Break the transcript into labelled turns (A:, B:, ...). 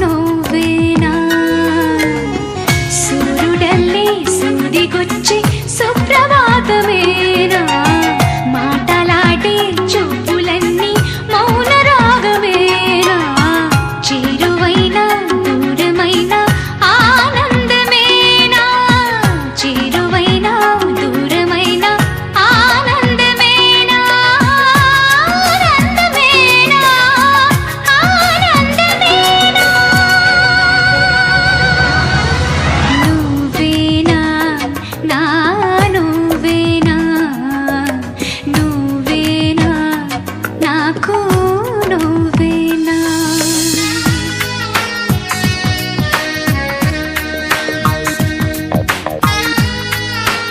A: ನೋವೇ నువ్వేనా? నువ్వేనా? నాకు నువ్వే